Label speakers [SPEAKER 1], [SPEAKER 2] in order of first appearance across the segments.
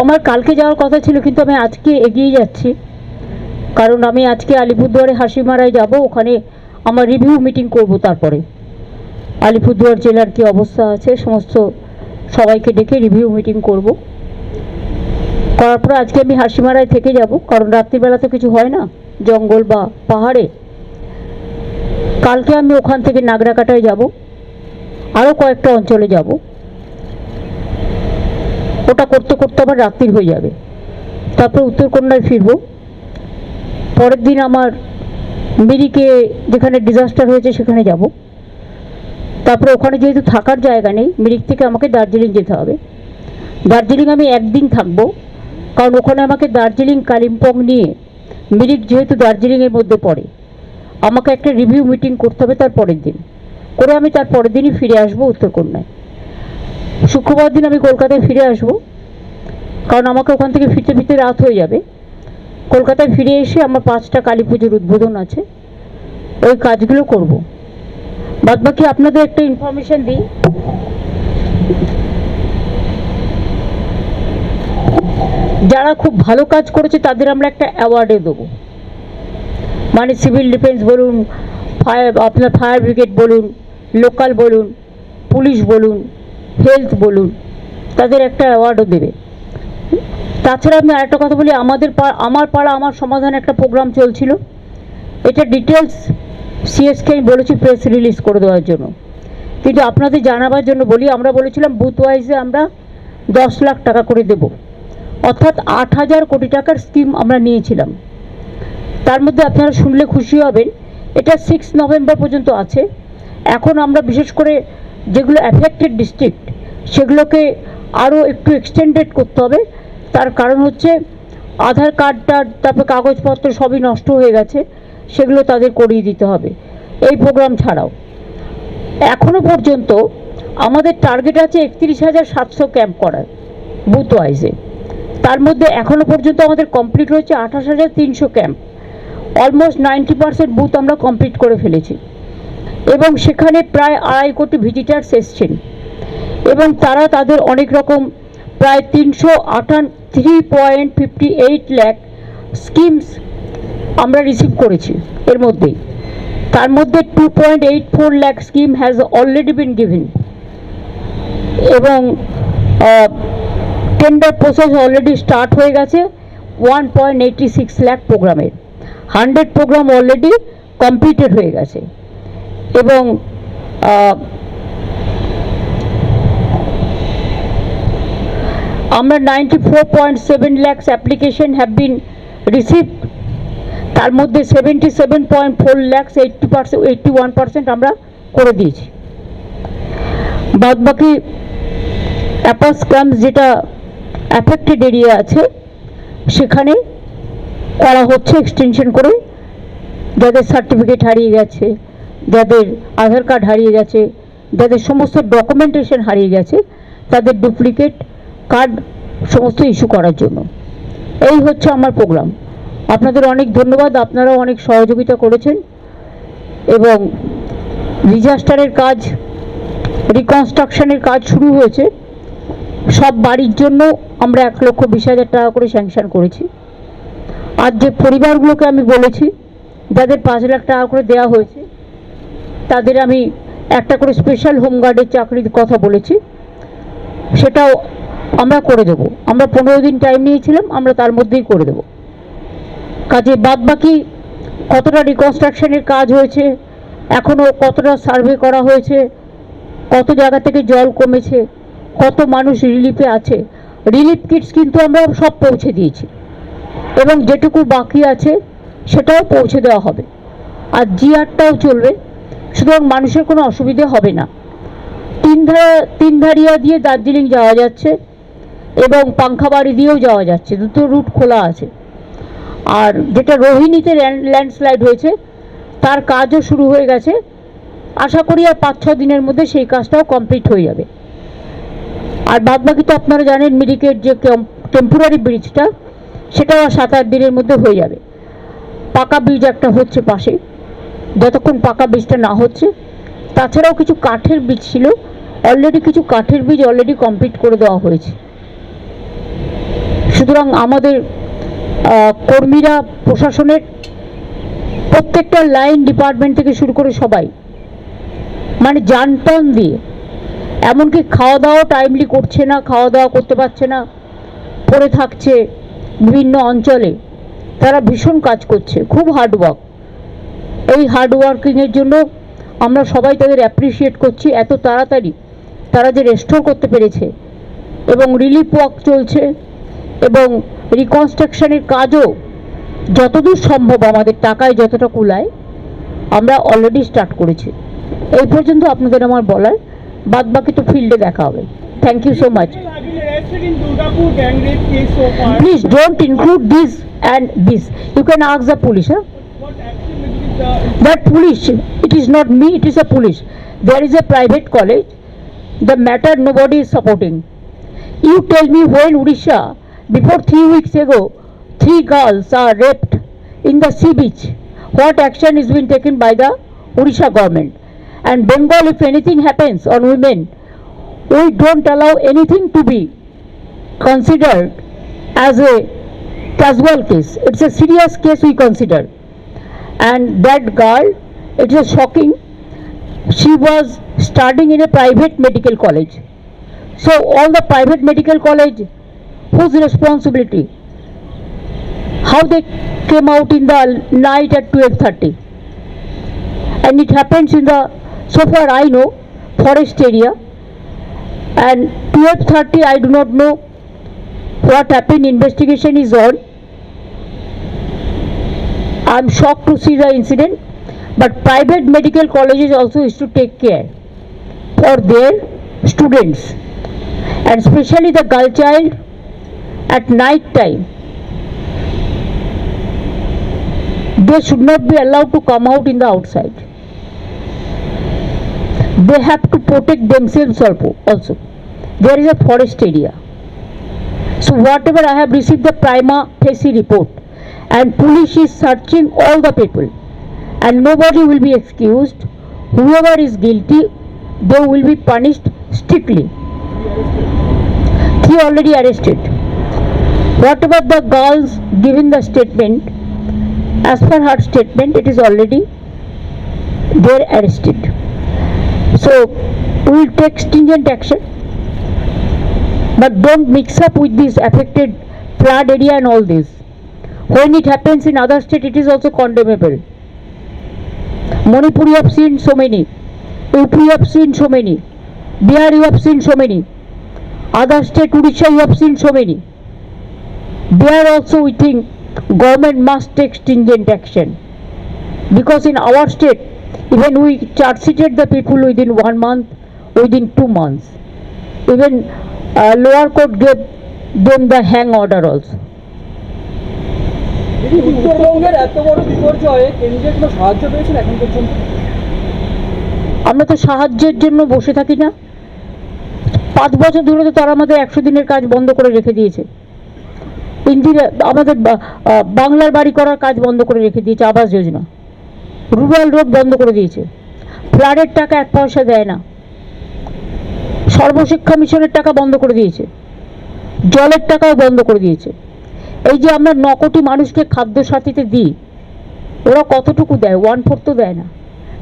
[SPEAKER 1] আমার কালকে যাওয়ার কথা ছিল, কিন্তু আমি আজকে এগিয়ে যাচ্ছি। কারণ আমি আজকে আলিপুরদুয়ারে হাসিমারায় যাব, ওখানে আমার রিভিউ মিটিং করব তারপরে। আলিপুরদুয়ার জেলার কি অবস্থা আছে, সমস্ত সবাইকে ডেকে রিভিউ মিটিং করব। করার পর আজকে আমি হাসিমারায় থেকে যাব, কারণ রাত্রিবেলা তো কিছু হয় না, জঙ্গল বা পাহাড়ে। কালকে আমি ওখান থেকে নাগরাকাটায় যাব আরও কয়েকটা অঞ্চলে যাব। ওটা করতে করতে আবার রাত্রির হয়ে যাবে। তারপর উত্তরকন্যায় ফিরবো। পরের দিন আমার মিরিকে যেখানে ডিজাস্টার হয়েছে সেখানে যাব। তারপরে ওখানে যেহেতু থাকার জায়গা নেই, মিরিক থেকে আমাকে দার্জিলিং যেতে হবে। দার্জিলিং আমি একদিন থাকব, কারণ ওখানে আমাকে দার্জিলিং, কালিম্পং নিয়ে মিরিক যেহেতু দার্জিলিংয়ের মধ্যে পড়ে, আমাকে একটা রিভিউ মিটিং করতে হবে তার পরের দিন। করে আমি তার পরের দিনই ফিরে আসব উত্তরকন্যায়। শুক্রবার দিন আমি কলকাতায় ফিরে আসব। কারণ আমাকে ওখান থেকে ফিরতে ফিরতে রাত হয়ে যাবে। কলকাতায় ফিরে এসে আমার পাঁচটা কালী পুজোর উদ্বোধন আছে। ওই কাজগুলো করব। বাদ বাকি আপনাদের একটা ইনফরমেশন দিই। যারা খুব ভালো কাজ করেছে, তাদের আমরা একটা অ্যাওয়ার্ডে দেবো। মানে সিভিল ডিফেন্স বলুন ফায়ার আপনার ফায়ার ব্রিগেড বলুন লোকাল বলুন পুলিশ বলুন হেলথ বলুন, তাদের একটা অ্যাওয়ার্ডও দেবে। তাছাড়া আমি আরেকটা কথা বলি, আমাদের আমার পাড়া, আমার সমাধান একটা প্রোগ্রাম চলছিল। এটা ডিটেলস সিএসকে আমি বলেছি প্রেস রিলিজ করে দেওয়ার জন্য। কিন্তু আপনাদের জানাবার জন্য বলি, আমরা বলেছিলাম বুথ ওয়াইজে আমরা দশ লাখ টাকা করে দেব। অর্থাৎ আট হাজার কোটি টাকার স্কিম আমরা নিয়েছিলাম। তার মধ্যে আপনারা শুনলে খুশি হবেন, এটা সিক্স নভেম্বর পর্যন্ত আছে। এখন আমরা বিশেষ করে যেগুলো অ্যাফেক্টেড ডিস্ট্রিক্ট সেগুলোকে আরও একটু এক্সটেন্ডেড করতে হবে। তার কারণ হচ্ছে আধার কার্ডটা, তারপর কাগজপত্র সবই নষ্ট হয়ে গেছে, সেগুলো তাদের করিয়ে দিতে হবে এই প্রোগ্রাম ছাড়াও। এখনও পর্যন্ত আমাদের টার্গেট আছে একত্রিশ হাজার সাতশো ক্যাম্প করার, বুথ ওয়াইজে তার মধ্যে এখনও পর্যন্ত আমাদের কমপ্লিট হয়েছে আঠাশ হাজার তিনশো camp almost ninety percent booth আমরা কমপ্লিট করে ফেলেছি। এবং সেখানে প্রায় আড়াই কোটি ভিজিটার্স এসছেন। এবং তারা তাদের অনেক রকম প্রায় তিনশো আটান three point fifty eight lakh schemes আমরা রিসিভ করেছি এর মধ্যেই তার মধ্যে two point eight four lakh scheme has already been given এবং টেন্ডার প্রসেস অলরেডি স্টার্ট হয়ে গেছে one point eighty six lakh প্রোগ্রামের হান্ড্রেড প্রোগ্রাম অলরেডি কমপ্লিটেড হয়ে গেছে। এবং আমরা ninety four point seven lakhs application have been received তার মধ্যে seventy seven point four lakhs eighty percent eighty one percent আমরা করে দিয়েছি। বাদ বাকি অ্যাপাস ক্যাম্প যেটা অ্যাফেক্টেড এরিয়া আছে, সেখানে করা হচ্ছে এক্সটেনশন করে, যাদের সার্টিফিকেট হারিয়ে গেছে। যাদের আধার কার্ড হারিয়ে গেছে, যাদের সমস্ত ডকুমেন্টেশন হারিয়ে গেছে, তাদের ডুপ্লিকেট কার্ড সমস্ত ইস্যু করার জন্য। এই হচ্ছে আমার প্রোগ্রাম আপনাদের অনেক ধন্যবাদ, আপনারাও অনেক সহযোগিতা করেছেন এবং ডিজাস্টারের কাজ রিকনস্ট্রাকশনের কাজ শুরু হয়েছে। সব বাড়ির জন্য আমরা এক লক্ষ বিশ হাজার টাকা করে স্যাংশন করেছি। আর যে পরিবারগুলোকে আমি বলেছি, যাদের পাঁচ লাখ টাকা করে দেওয়া হয়েছে তাদের আমি একটা করে স্পেশাল হোমগার্ডের চাকরির কথা বলেছি। সেটাও আমরা করে দেব। আমরা পনেরো দিন টাইম নিয়েছিলাম, আমরা তার মধ্যেই করে দেব। কাজে বাদ বাকি কতটা রিকনস্ট্রাকশনের কাজ হয়েছে এখনও কতটা সার্ভে করা হয়েছে, কত জায়গা থেকে জল কমেছে, কত মানুষ রিলিফে আছে রিলিফ কিটস কিন্তু আমরা সব পৌঁছে দিয়েছি। এবং যেটুকু বাকি আছে, সেটাও পৌঁছে দেওয়া হবে। আর জিআরটাও চলবে। সুতরাং মানুষের কোনো অসুবিধে হবে না। তিন ধারা তিন ধারিয়া দিয়ে দার্জিলিং যাওয়া যাচ্ছে এবং পাংখাবাড়ি দিয়েও যাওয়া যাচ্ছে। দুটো রুট খোলা আছে। আর যেটা রোহিণীতে ল্যান্ডস্লাইড হয়েছে, তার কাজও শুরু হয়ে গেছে। আশা করি আর পাঁচ, ছ দিনের মধ্যে সেই কাজটাও কমপ্লিট হয়ে যাবে। আর বাদ বাকি তো আপনারা জানেন মিরিকের যে টেম্পোরারি ব্রিজটা, সেটাও সাত, আট দিনের মধ্যে হয়ে যাবে। পাকা ব্রিজ একটা হচ্ছে পাশে। যতক্ষণ পাকা বীজটা না হচ্ছে, তাছাড়াও কিছু কাঠের বীজ ছিল অলরেডি কিছু কাঠের বীজ অলরেডি কমপ্লিট করে দেওয়া হয়েছে। সুতরাং আমাদের কর্মীরা, প্রশাসনের প্রত্যেকটা লাইন ডিপার্টমেন্ট থেকে শুরু করে সবাই মানে জানটান দিয়ে, এমনকি খাওয়া দাওয়া টাইমলি করছে না খাওয়া দাওয়া করতে পারছে না, পড়ে থাকছে বিভিন্ন অঞ্চলে, তারা ভীষণ কাজ করছে, খুব হার্ড ওয়ার্ক এই হার্ড ওয়ার্কিংয়ের জন্য আমরা সবাই তাদের অ্যাপ্রিসিয়েট করছি এত তাড়াতাড়ি। তারা যে রেস্টোর করতে পেরেছে এবং রিলিফ ওয়ার্ক চলছে এবং রিকনস্ট্রাকশনের কাজও যতদূর সম্ভব আমাদের টাকায় যতটা কুলায়, আমরা অলরেডি স্টার্ট করেছি। এই পর্যন্ত আপনাদের আমার বলার। বাদ বাকি তো ফিল্ডে দেখা হবে।
[SPEAKER 2] Thank you so much
[SPEAKER 1] please don't include arrested and Durgapur you can case the police
[SPEAKER 2] please
[SPEAKER 1] that police it is not me it is a police. There is a private college. The matter nobody is supporting. You tell me when odisha before three weeks ago three girls are raped in the sea beach. What action is being taken by the odisha government? And bengal if anything happens on women we don't allow anything to be considered as a casual case. It's a serious case we consider and that girl it is shocking. She was studying in a private medical college. So all the private medical college whose responsibility? How they came out in the night at 12:30 and it happens in the so far i know forest area. And 12:30 i do not know what happened. Investigation is on I'm shocked to see the incident, but private medical colleges also is to take care for their students and especially the girl child at night time. They should not be allowed to come out in the outside. They have to protect themselves also. There is a forest area. So whatever I have received the prima facie report and police is searching all the people and nobody will be excused. Whoever is guilty, they will be punished strictly. He already arrested. what about the girls giving the statement, as per her statement, it is already they are arrested. So we will take stringent action but don't mix up with this affected flood area and all this. When it happens in other state, it is also condemnable. Manipur you have seen so many, UP you have seen so many, Bihar you have seen so many, other state Odisha you have seen so many. There also we think government must take stringent action because in our state, even we charge sheeted the people within one month, within two months. Even uh, lower court gave them the hang order also.
[SPEAKER 3] এত বড় সাহায্য
[SPEAKER 1] আমরা তো সাহায্যের জন্য বসে থাকি না। পাঁচ বছর ধরে তো তারা আমাদের একশো দিনের কাজ বন্ধ করে রেখে দিয়েছে। ইন্দিরা, আমাদের বাংলার বাড়ি করার কাজ বন্ধ করে রেখে দিয়েছে, আবাস যোজনা। রুরাল রোড বন্ধ করে দিয়েছে। ফ্লাডের টাকা এক পয়সা দেয় না। সর্বশিক্ষা মিশনের টাকা বন্ধ করে দিয়েছে। জলের টাকাও বন্ধ করে দিয়েছে। এই যে আমরা ন কোটি মানুষকে খাদ্য সাথীতে দিই, ওরা কতটুকু দেয়? ওয়ান ফোর্থ তো দেয় না।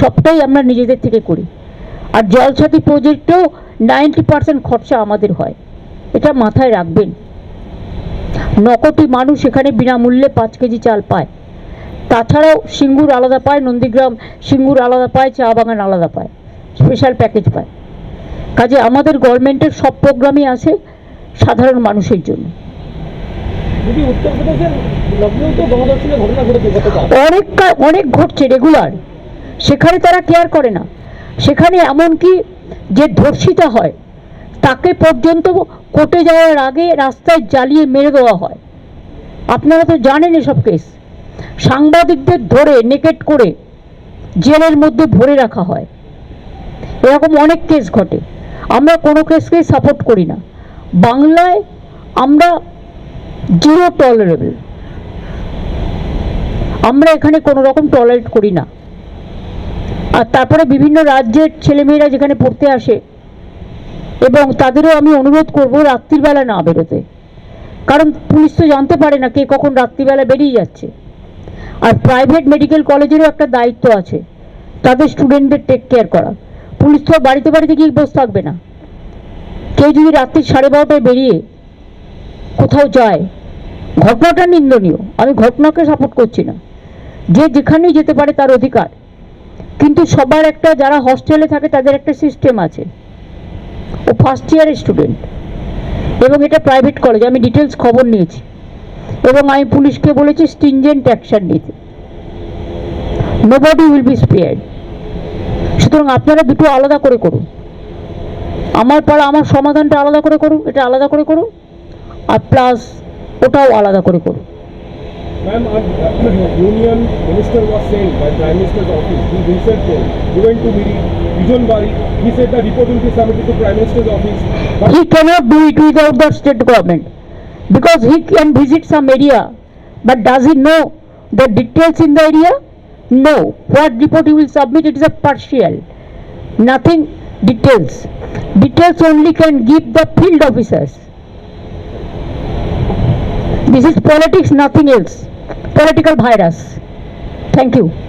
[SPEAKER 1] সবটাই আমরা নিজেদের থেকে করি। আর জলসাথী প্রজেক্টেও নাইনটি পার্সেন্ট খরচা আমাদের হয়। এটা মাথায় রাখবেন। ন কোটি মানুষ এখানে বিনামূল্যে পাঁচ কেজি চাল পায়। তাছাড়াও সিঙ্গুর আলাদা পায়, নন্দীগ্রাম সিঙ্গুর আলাদা পায়, চা বাগান আলাদা পায় স্পেশাল প্যাকেজ পায়। কাজে আমাদের গভর্নমেন্টের সব প্রোগ্রামই আছে সাধারণ মানুষের জন্য। অনেক অনেক ঘটছে রেগুলার সেখানে তারা কেয়ার করে না। সেখানে এমনকি যে ধর্ষিতা হয়, তাকে পর্যন্ত কোর্টে যাওয়ার আগে রাস্তায় জ্বালিয়ে মেরে দেওয়া হয়। আপনারা তো জানেন এসব কেস সাংবাদিকদের ধরে নেকেট করে জেলের মধ্যে ভরে রাখা হয়। এরকম অনেক কেস ঘটে। আমরা কোনো কেসকেই সাপোর্ট করি না। বাংলায় আমরা জিরো টলারেবল আমরা এখানে কোনো রকম টলারেট করি না। আর তারপরে বিভিন্ন রাজ্যের ছেলেমেয়েরা যেখানে পড়তে আসে, এবং তাদেরও আমি অনুরোধ করব রাত্রিবেলা না বেরোতে। কারণ পুলিশ তো জানতে পারে না কে কখন রাত্রিবেলা বেরিয়ে যাচ্ছে। আর প্রাইভেট মেডিকেল কলেজেরও একটা দায়িত্ব আছে, তাদের স্টুডেন্টদের টেক কেয়ার করা। পুলিশ তো বাড়িতে বাড়িতে গিয়ে বসে থাকবে না। কেউ যদি রাত্রি সাড়ে বারোটায় বেরিয়ে কোথাও যায়, ঘটনাটা নিন্দনীয়। আমি ঘটনাকে সাপোর্ট করছি না। যে যেখানেই যেতে পারে তার অধিকার। কিন্তু সবার একটা যারা হস্টেলে থাকে তাদের একটা সিস্টেম আছে। ও ফার্স্ট ইয়ারের স্টুডেন্ট এবং এটা প্রাইভেট কলেজ আমি ডিটেলস খবর নিয়েছি। এবং আমি পুলিশকে বলেছি স্টিনজেন্ট অ্যাকশন নিতে। নোবডি উইল বি স্পেয়ার্ড সুতরাং আপনারা দুটো আলাদা করে করুন। আমার পাড়া, আমার সমাধানটা আলাদা করে করুন, এটা আলাদা করে করুন। আর প্লাস ওটাও আলাদা করে করুন
[SPEAKER 2] Ma'am, our uh, union minister was saying by Prime Minister's office, he himself told, he went to Miri, Bijon Bari, he said the report will be submitted to Prime Minister's office. But
[SPEAKER 1] he cannot do it without the state government because he can visit some area but does he know the details in the area no what report he will submit it is a partial nothing details details only can give the field officers this is politics nothing else. Political virus. Thank you